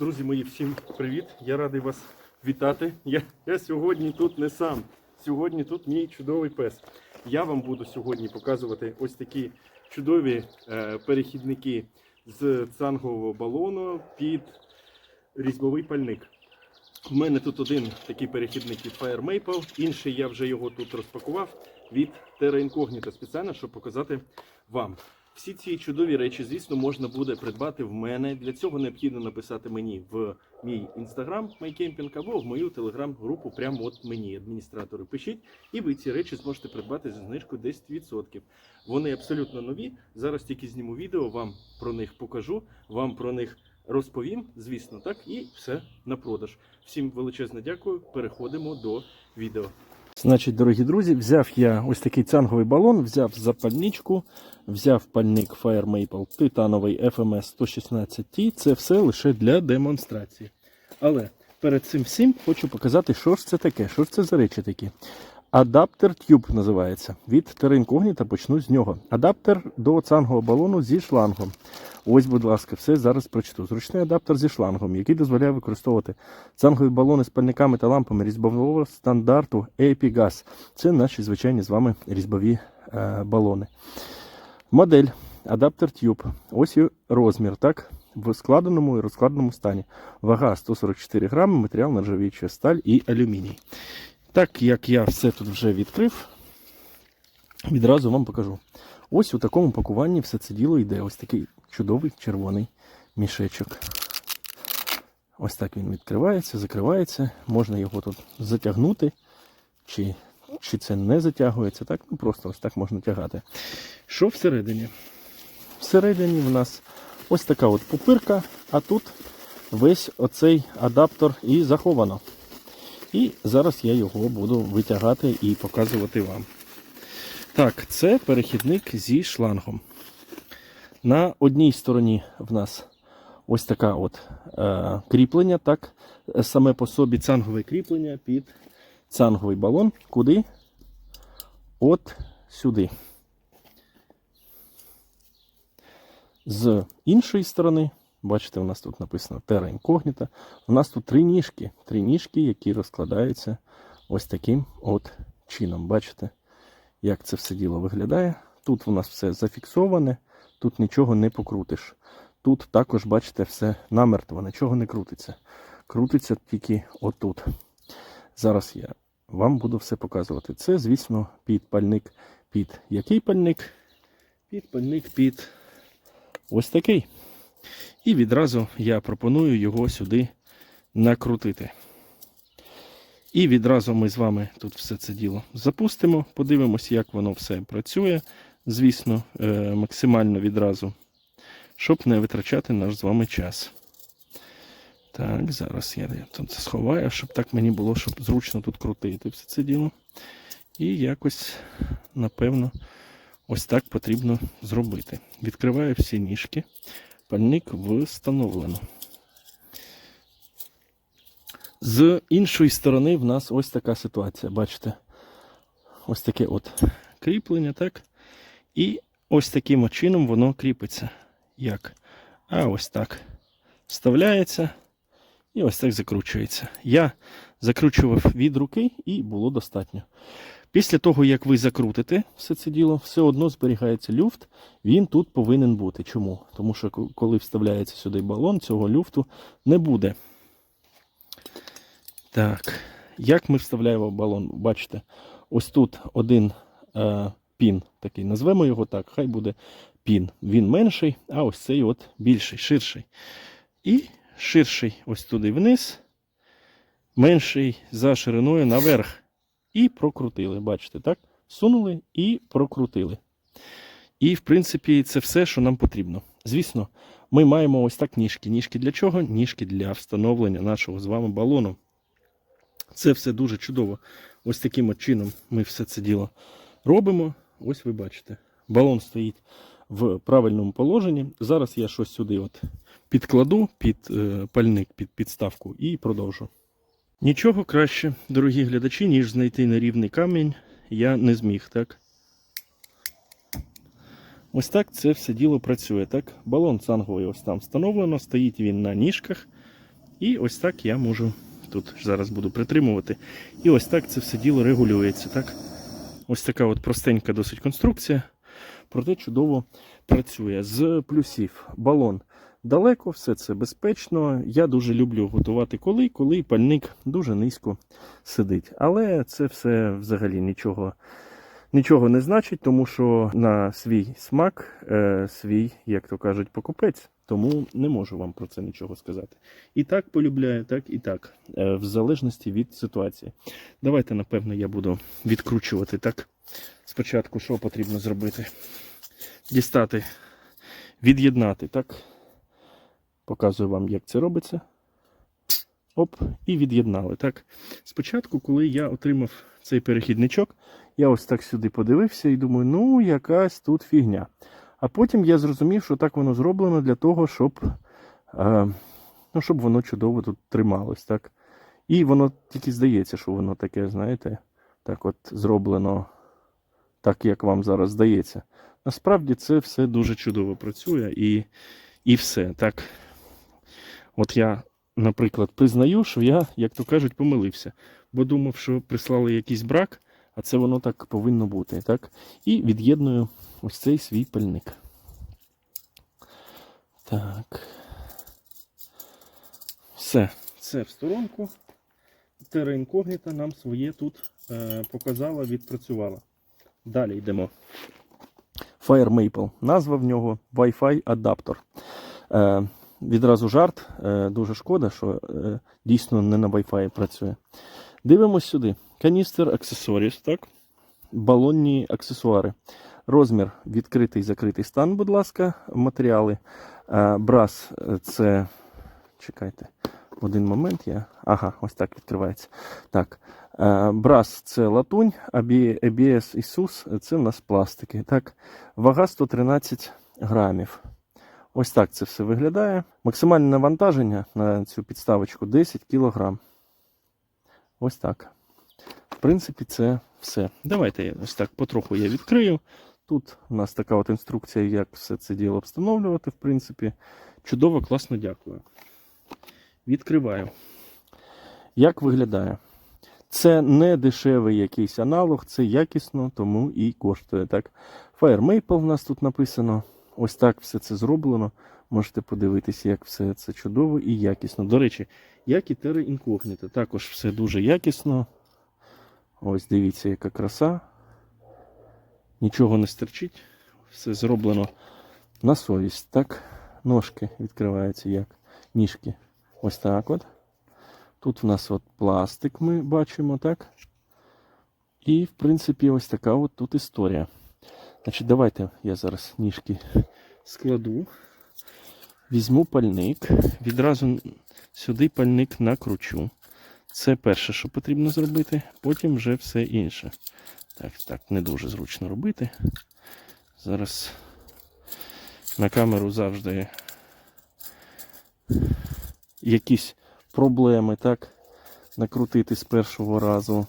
Друзі мої, всім привіт! Я радий вас вітати. Я, я сьогодні тут не сам. Сьогодні тут мій чудовий пес. Я вам буду сьогодні показувати ось такі чудові е, перехідники з цангового балону під різьбовий пальник. У мене тут один такий перехідник від Fire Maple, інший я вже його тут розпакував від Terra Incognito спеціально, щоб показати вам. Всі ці чудові речі, звісно, можна буде придбати в мене. Для цього необхідно написати мені в мій інстаграм MyCamping або в мою телеграм-групу прямо от мені, адміністратори. Пишіть, і ви ці речі зможете придбати за знижкою 10%. Вони абсолютно нові. Зараз тільки зніму відео, вам про них покажу, вам про них розповім, звісно, так, і все на продаж. Всім величезне дякую. Переходимо до відео. Значить, дорогі друзі, взяв я ось такий цанговий балон, взяв запальничку, взяв пальник Fire Maple титановий FMS 116T. Це все лише для демонстрації. Але перед цим всім хочу показати, що ж це таке, що ж це за речі такі. Адаптер Tube називається. Від Incognita почну з нього. Адаптер до цангового балону зі шлангом. Ось, будь ласка, все зараз прочиту. Зручний адаптер зі шлангом, який дозволяє використовувати цангові балони з пальниками та лампами різьбового стандарту EpiGas. Це наші звичайні з вами різьбові е, балони. Модель адаптер Tube. Ось і розмір, так? В складеному і розкладеному стані. Вага 144 грами, матеріал нержавіюча сталь і алюміній. Так як я все тут вже відкрив, відразу вам покажу. Ось у такому пакуванні все це діло йде. Ось такий чудовий червоний мішечок. Ось так він відкривається, закривається. Можна його тут затягнути, чи, чи це не затягується. Так, ну просто ось так можна тягати. Що всередині? Всередині в нас ось така от пупирка, а тут весь оцей адаптер і заховано. І зараз я його буду витягати і показувати вам. Так, це перехідник зі шлангом. На одній стороні в нас ось така от е, кріплення, так, саме по собі цангове кріплення під цанговий балон. Куди? От сюди. З іншої сторони, бачите, у нас тут написано Terra Incognita. У нас тут три ніжки, три ніжки, які розкладаються ось таким от чином. Бачите, як це все діло виглядає. Тут у нас все зафіксоване, тут нічого не покрутиш. Тут також, бачите, все намертво, нічого не крутиться. Крутиться тільки отут. Зараз я вам буду все показувати. Це, звісно, під пальник. Під який пальник? Під пальник під ось такий. І відразу я пропоную його сюди накрутити. І відразу ми з вами тут все це діло запустимо, подивимося, як воно все працює. Звісно, е, максимально відразу, щоб не витрачати наш з вами час. Так, зараз я тут сховаю, щоб так мені було, щоб зручно тут крутити все це діло. І якось, напевно, ось так потрібно зробити. Відкриваю всі ніжки. Пальник встановлено. З іншої сторони в нас ось така ситуація. Бачите? Ось таке от кріплення, так? І ось таким чином воно кріпиться. Як? А ось так. Вставляється і ось так закручується. Я закручував від руки і було достатньо. Після того, як ви закрутите все це діло, все одно зберігається люфт. Він тут повинен бути. Чому? Тому що коли вставляється сюди балон, цього люфту не буде. Так, як ми вставляємо балон? Бачите, ось тут один е, пін, такий, назвемо його так, хай буде пін. Він менший, а ось цей от більший, ширший. І ширший ось туди вниз, менший за шириною наверх. І прокрутили. Бачите, так? Сунули і прокрутили. І, в принципі, це все, що нам потрібно. Звісно, ми маємо ось так ніжки. Ніжки для чого? Ніжки для встановлення нашого з вами балону. Це все дуже чудово. Ось таким от чином ми все це діло робимо. Ось ви бачите. Балон стоїть в правильному положенні. Зараз я щось сюди от підкладу під е, пальник, під підставку і продовжу. Нічого краще, дорогі глядачі, ніж знайти нерівний камінь, я не зміг, так? Ось так це все діло працює. так? Балон цанговий ось там встановлено, стоїть він на ніжках. І ось так я можу тут зараз буду притримувати. І ось так це все діло регулюється. Так? Ось така от простенька досить конструкція, проте чудово працює. З плюсів балон далеко, все це безпечно. Я дуже люблю готувати коли, коли пальник дуже низько сидить. Але це все взагалі нічого. Нічого не значить, тому що на свій смак, е, свій, як то кажуть, покупець. Тому не можу вам про це нічого сказати. І так полюбляю, так і так, е, в залежності від ситуації. Давайте, напевно, я буду відкручувати так. Спочатку що потрібно зробити? Дістати, від'єднати, так? Показую вам, як це робиться. Оп, і від'єднали. Так. Спочатку, коли я отримав цей перехідничок, я ось так сюди подивився і думаю, ну, якась тут фігня. А потім я зрозумів, що так воно зроблено для того, щоб, е, ну, щоб воно чудово тут трималось. Так? І воно тільки здається, що воно таке, знаєте, так от зроблено так, як вам зараз здається. Насправді це все дуже чудово працює і, і все. Так. От я, наприклад, признаю, що я, як то кажуть, помилився, бо думав, що прислали якийсь брак, а це воно так повинно бути. Так? І від'єдную ось цей свій пальник. Так. Все, це в сторонку. Terra Incognita нам своє тут е, показала, відпрацювала. Далі йдемо. Fire Maple. Назва в нього Wi-Fi адаптер. Е, відразу жарт. Е, дуже шкода, що е, дійсно не на Wi-Fi працює. Дивимось сюди. Каністер Accessories, так? Балонні аксесуари. Розмір відкритий закритий стан, будь ласка, матеріали. Е, Брас це. Чекайте, один момент я. Ага, ось так відкривається. Так. Брас це латунь, ABS і SUS це в нас пластики. Так. Вага 113 грамів. Ось так це все виглядає. Максимальне навантаження на цю підставочку 10 кг. Ось так. В принципі, це все. Давайте я ось так потроху я відкрию. Тут у нас така от інструкція, як все це діло встановлювати, в принципі. Чудово, класно, дякую. Відкриваю. Як виглядає? Це не дешевий якийсь аналог, це якісно, тому і коштує. Так? Fire Maple в нас тут написано. Ось так все це зроблено. Можете подивитися, як все це чудово і якісно. До речі, як і Terra Incognita. Також все дуже якісно. Ось дивіться, яка краса. Нічого не стерчить. Все зроблено на совість. Так, ножки відкриваються як ніжки. Ось так от. Тут в нас от пластик ми бачимо, так? І, в принципі, ось така от тут історія. Значить, давайте я зараз ніжки складу. Візьму пальник. Відразу сюди пальник накручу. Це перше, що потрібно зробити, потім вже все інше. Так, так, не дуже зручно робити. Зараз на камеру завжди якісь проблеми, так? Накрутити з першого разу.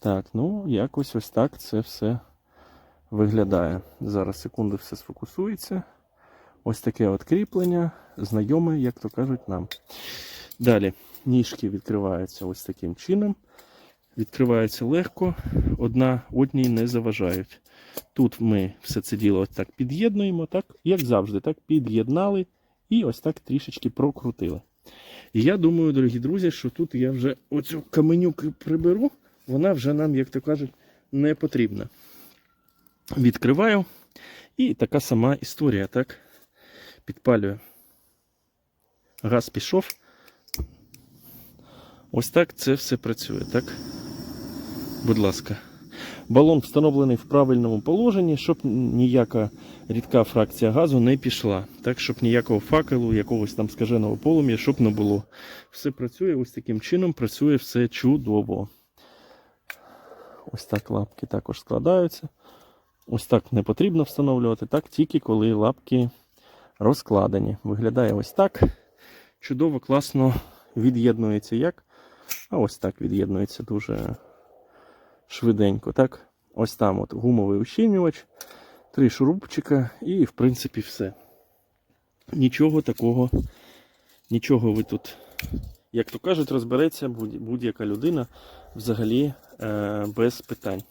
Так, ну, якось ось так це все виглядає. Зараз секунду все сфокусується. Ось таке от кріплення, знайоме, як то кажуть, нам. Далі ніжки відкриваються ось таким чином. Відкриваються легко, одна одній не заважають. Тут ми все це діло ось так під'єднуємо, так, як завжди, так, під'єднали і ось так трішечки прокрутили. І я думаю, дорогі друзі, що тут я вже оцю каменюку приберу, вона вже нам, як то кажуть, не потрібна. Відкриваю. І така сама історія, так? Підпалюю. Газ пішов. Ось так це все працює, так? Будь ласка. Балон встановлений в правильному положенні, щоб ніяка рідка фракція газу не пішла. Так, щоб ніякого факелу, якогось там скаженого полум'я, щоб не було. Все працює ось таким чином, працює все чудово. Ось так лапки також складаються. Ось так не потрібно встановлювати, так тільки коли лапки розкладені. Виглядає ось так. Чудово, класно від'єднується як. А ось так від'єднується дуже швиденько. Так? Ось там от гумовий ущільнювач, три шурупчика і, в принципі, все. Нічого такого Нічого ви тут, як то кажуть, розбереться будь- будь-яка людина взагалі е, без питань.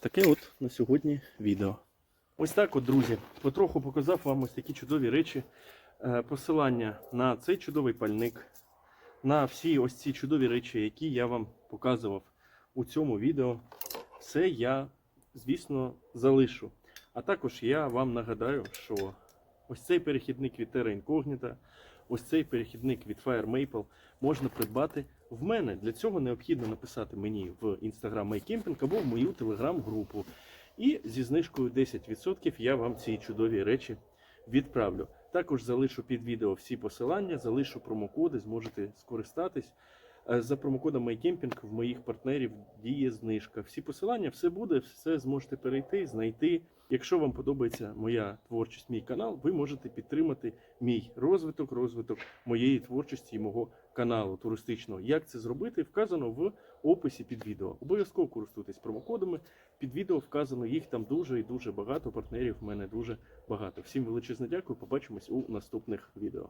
Таке от на сьогодні відео. Ось так от, друзі, потроху показав вам ось такі чудові речі. Е, Посилання на цей чудовий пальник, на всі ось ці чудові речі, які я вам показував у цьому відео, все я, звісно, залишу. А також я вам нагадаю, що ось цей перехідник від Terra Incognita, ось цей перехідник від Fire Maple можна придбати в мене. Для цього необхідно написати мені в Instagram MyCamping або в мою телеграм-групу. І зі знижкою 10% я вам ці чудові речі відправлю. Також залишу під відео всі посилання, залишу промокоди, зможете скористатись. Е, За промокодом MyCamping в моїх партнерів діє знижка. Всі посилання, все буде, все зможете перейти, знайти. Якщо вам подобається моя творчість, мій канал, ви можете підтримати мій розвиток, розвиток моєї творчості і мого каналу туристичного. Як це зробити, вказано в описі під відео. Обов'язково користуйтесь промокодами. Під відео вказано їх там дуже і дуже багато. Партнерів в мене дуже багато. Всім величезне дякую. Побачимось у наступних відео.